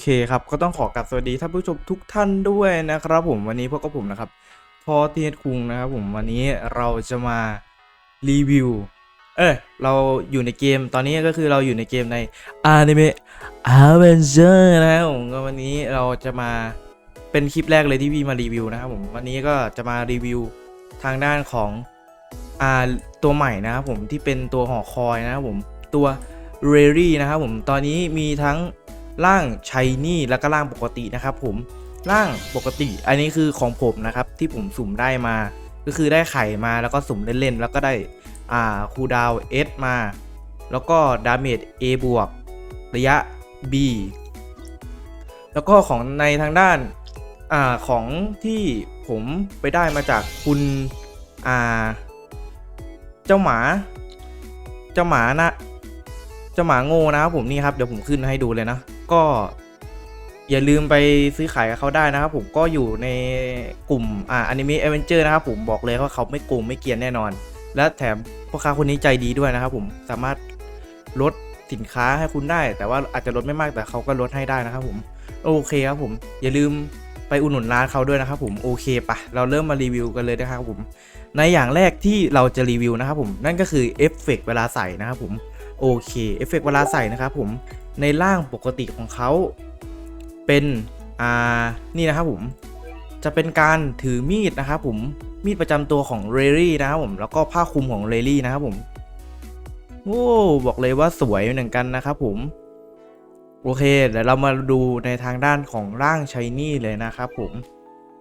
เคครับ ก็ต้องขอกลับสวัสดีท่านผู้ชมทุกท่านด้วยนะครับ ผมวันนี้พวกกับผมนะครับพอเทียคุงนะครับผมวันนี้เราจะมารีวิว เออเราอยู่ในเกมตอนนี้ก็คือเราอยู่ในเกมใน Anime Avenger นะครับผมก็วันนี้เราจะมาเป็นคลิปแรกเลยที่พี่มารีวิวนะครับผมวันนี้ก็จะมารีวิวทางด้านของอ่าตัวใหม่นะครับผมที่เป็นตัวหอคอยนะครับผมตัวเรรี่นะครับผมตอนนี้มีทั้ง ร่างชัยนี่แล้วก็ร่างปกตินะครับผมร่างปกติ อันนี้คือของผมนะครับที่ผมสุ่มได้มา ก็คือได้ไข่มาแล้วก็สุ่มเล่นๆแล้วก็ได้อ่าคูดาวเอสมา แล้วก็ดาเมจ A บวกระยะ B แล้วก็ของในทางด้านอ่าของที่ผมไปได้มาจากคุณอ่าเจ้าหมา เจ้าหมานะ เจ้าหมาโง่นะครับผมนี่ครับเดี๋ยวผมขึ้นให้ดูเลยนะ ก็อย่าลืมไปซื้อขายกับเขาได้นะครับผมก็อยู่ในกลุ่มอ่าอนิเมะเอเวนเจอร์นะครับผมบอกเลยว่าเขาไม่โกงไม่เกียนแน่นอน และแถมพ่อค้าคนนี้ใจดีด้วยนะครับผมสามารถลดสินค้าให้คุณได้ แต่ว่าอาจจะลดไม่มากแต่เขาก็ลดให้ได้นะครับผมโอเคครับผม อย่าลืมไปอุดหนุนร้านเขาด้วยนะครับผมโอเคปะเราเริ่มมารีวิวกันเลยนะครับผมในอย่างแรกที่เราจะรีวิวนะครับผมนั่นก็คือเอฟเฟกต์เวลาใส่นะครับผมโอเคเอฟเฟกต์เวลาใส่นะครับผม ในร่างปกติของเขา เป็นอ่านี่นะครับผมจะเป็นการถือมีดนะครับผมมีดประจำตัวของเรรี่นะครับผมแล้วก็ผ้าคลุมของเรรี่นะครับผมโอ้บอกเลยว่าสวยเหมือนกันนะครับผมโอเคเดี๋ยวเรามาดูในทางด้านของร่างชายนี่เลยนะครับผม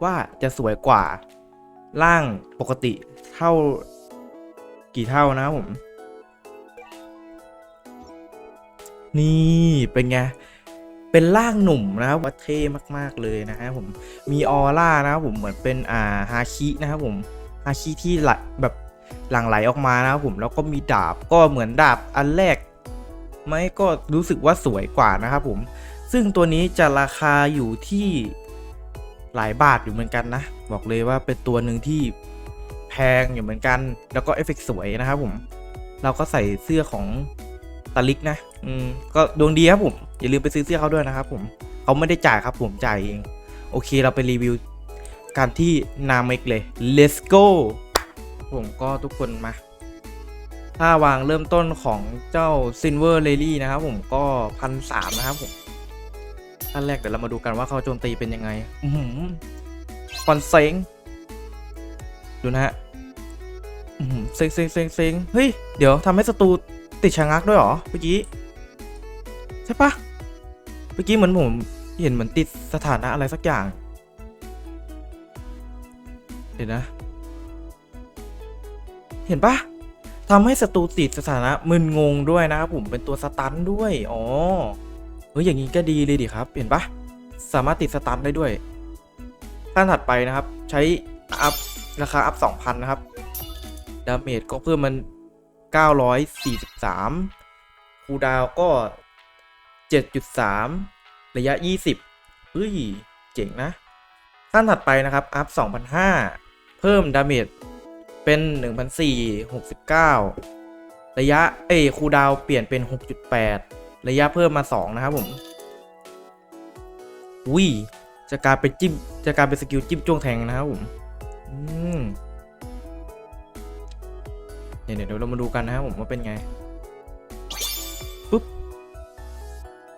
ว่าจะสวยกว่าร่างปกติเท่ากี่เท่านะครับผม นี่เป็นไง เป็นร่างหนุ่มนะครับว่าเท่มากๆเลยนะครับผมมีออร่านะครับผมเหมือนเป็นอ่าฮาคินะครับผมฮาคิที่ไหลแบบหลั่งไหลออกมานะครับผมแล้วก็มีดาบก็เหมือนดาบอันแรกไหมก็รู้สึกว่าสวยกว่านะครับผมซึ่งตัวนี้จะราคาอยู่ที่หลายบาทอยู่เหมือนกันนะ บอกเลยว่าเป็นตัวหนึ่งที่แพงอยู่เหมือนกัน แล้วก็เอฟเฟกสวยนะครับผม เราก็ใส่เสื้อของ ตาลิกนะ อืม ก็ดวงดีครับผม อย่าลืมไปซื้อเสื้อเขาด้วยนะครับผมเขาไม่ได้จ่ายครับผมจ่ายเอง โอเคเราไปรีวิวการที่นาเมกเลย let's go ผมก็ทุกคนมาถ้าวางเริ่มต้นของเจ้า silver lily นะครับผมก็พันสามนะครับผมขั้นแรกเดี๋ยวเรามาดูกันว่าเขาโจมตีเป็นยังไง อือหือฟอนเซ็งดูนะฮะเซ็งเซ็งเซ็งเซ็งเฮ้ย เดี๋ยวทำให้ศัตรู ติดชะงักด้วยหรอเมื่อกี้ใช่ปะเมื่อกี้เหมือนผมเห็นเหมือนติดสถานะอะไรสักอย่างเห็นนะ เห็นปะทำให้ศัตรูติดสถานะมึนงงด้วยนะครับผมเป็นตัวสตันด้วยอ๋อเฮ้ยอย่างนี้ก็ดีเลยดิครับ เห็นปะสามารถติดสตันได้ด้วยขั้นถัดไปนะครับ ใช้อัพราคาอัพ 2,000 นะครับ ดาเมจก็เพิ่มมัน 943คูดาวก็ 7.3 ระยะ 20เฮ้ย เจ๋งนะขั้นถัดไปนะครับอัพ2,500เพิ่มดาเมจเป็น 1,469 ระยะ เอคูดาวเปลี่ยนเป็น 6.8 ระยะเพิ่มมา 2 นะครับผมวิจะกลายเป็นจิ้มจะกลายเป็นสกิลจิ้มจ้วงแทงนะครับผม ดี๋ยวเดี๋ยวเรามาดูกันนะครับผมว่าเป็นไงปุ๊บ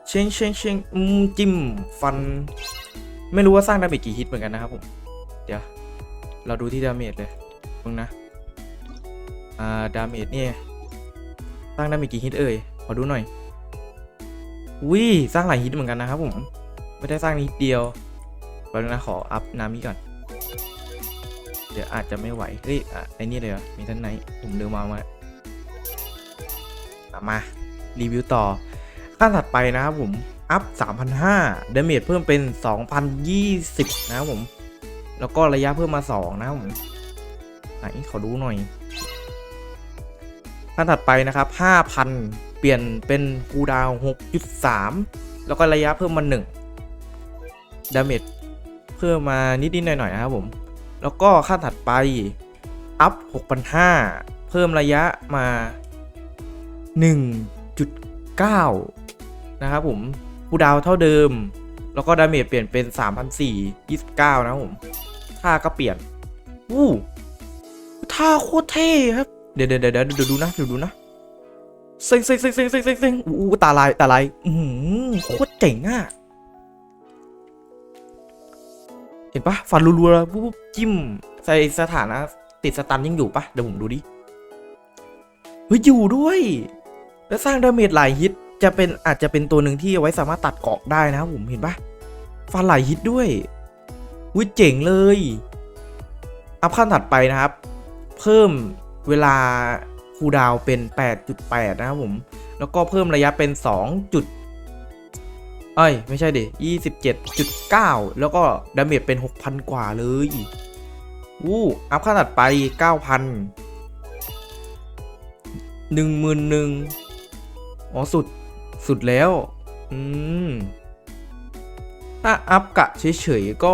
เชงเชงเชงอืมจิ้มฟัน ไม่รู้ว่าสร้างดาเมจกี่ฮิตเหมือนกันนะครับผม เดี๋ยว เราดูที่ดาเมจเลยมึงนะ อ่าดาเมจเนี่ยสร้างดาเมจกี่ฮิตเอ่ยขอดูหน่อยวิสร้างหลายฮิตเหมือนกันนะครับผม ไม่ได้สร้างนิดเดียวแป๊บนึงนะขออัพนามิก่อน เดี๋ยวอาจจะไม่ไหวเฮ้ยอะไอ้นี่เลยเหรอมีท่านไหนผมลืมมามามารีวิวต่อขั้นถัดไปนะครับผม อัพ 3,500ดาเมจเพิ่มเป็น 2,020 นะครับผม แล้วก็ระยะเพิ่มมา 2 นะครับผมไหนขอดูหน่อยขั้นถัดไปนะครับ 5,000 เปลี่ยนเป็นคูดาว6.3 แล้วก็ระยะเพิ่มมา 1 ดาเมจเพิ่มมานิดๆหน่อยๆนะครับผม แล้วก็ขั้นถัดไป อัพ 6,500 เพิ่มระยะมา 1.9 นะครับผมคูดาวเท่าเดิม แล้วก็ดาเมจเปลี่ยนเป็น 3,400 29 นะครับผม ท่าก็เปลี่ยนอู้ท่าโคตรเท่ครับ เดี๋ยวเดี๋ยวเดี๋ยวเดี๋ยวดูนะเดี๋ยวดูนะเซ็งเซ็งเซ็งเซ็งเซ็งเซ็งเซ็งอู้ตาลายตาลายอือหือโคตรเจ๋งอะ เห็นปะฟันรัวๆปุ๊บจิ้มใส่สถานะติดสตันยังอยู่ปะเดี๋ยวผมดูดิเฮ้ยอยู่ด้วย แล้วสร้างดาเมจหลายฮิตจะเป็นอาจจะเป็นตัวหนึ่งที่เอาไว้สามารถตัดเกาะได้นะครับผมเห็นปะฟันหลายฮิตด้วยอุ้ยเจ๋งเลย อัพขั้นถัดไปนะครับ เพิ่มเวลาคูดาวเป็น 8.8 นะครับผม แล้วก็เพิ่มระยะเป็น2จุด เอ้ย ไม่ใช่ดิ27.9 แล้วก็ดาเมจเป็น 6,000 กว่าเลยอู้อัพขนถัดไป 9,000หนึ่งหมื่นหนึ่งอ๋อ สุด สุดแล้ว อืม ถ้าอัพกะเฉยๆ ก็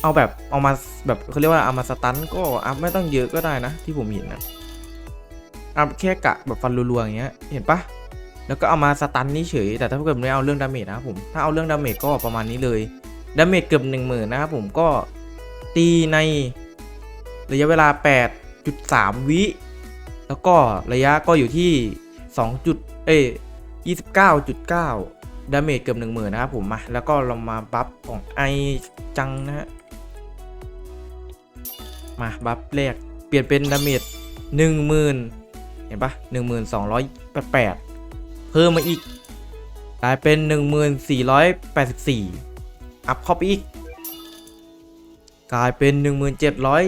เอาแบบ เอามาแบบเขาเรียกว่าเอามาสตันก็อัพไม่ต้องเยอะก็ได้นะ ที่ผมเห็นนะอัพแค่กะแบบฟันรัวๆอย่างเงี้ย เห็นปะ แล้วก็เอามาสตันนี่เฉย แต่ถ้าเกิดไม่เอาเรื่องดาเมจนะครับผม ถ้าเอาเรื่องดาเมจก็ประมาณนี้เลย ดาเมจเกือบหนึ่งหมื่นนะครับผม ก็ตีในระยะเวลา 8.3 วิ แล้วก็ระยะก็อยู่ที่ 2 จุด เอ้ย29.9 ดาเมจเกือบ 10,000 นะครับผมมา แล้วก็เรามาบัฟของไอจังนะฮะ มาบัฟแรก เปลี่ยนเป็นดาเมจ10,000 เห็นปะ1288 เพิ่มมาอีก กลายเป็น 1484 อัพเข้าไปอีก กลายเป็น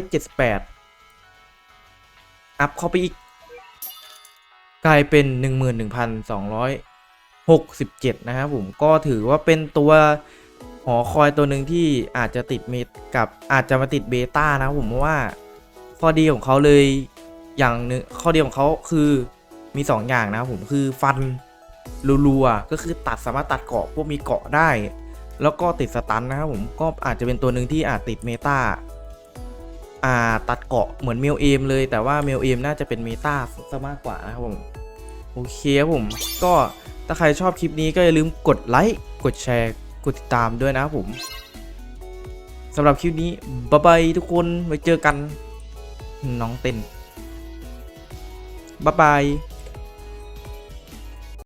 1778 อัพเข้าไปอีก กลายเป็น 11,267 นะครับผมก็ถือว่าเป็นตัวหอคอยตัวหนึ่งที่อาจจะติดเมตกับอาจจะมาติดเบต้านะผมเพราะว่า ข้อดีของเขาเลยอย่างหนึงข้อดีของเขาคือมี 2 อย่างนะครับผมคือฟัน รัวๆก็คือตัดสามารถตัดเกาะพวกมีเกาะได้ แล้วก็ติดสตันนะครับผมก็อาจจะเป็นตัวหนึ่งที่อาจติดเมตาอ่าตัดเกาะเหมือนเมลเอมเลยแต่ว่าเมลเอมน่าจะเป็นเมตาซะมากกว่านะครับผมโอเคครับผมก็ถ้าใครชอบคลิปนี้ก็อย่าลืมกดไลค์กดแชร์กดติดตามด้วยนะครับผมสำหรับคลิปนี้บ๊ายบายทุกคนไว้เจอกันน้องเต้นบ๊ายบาย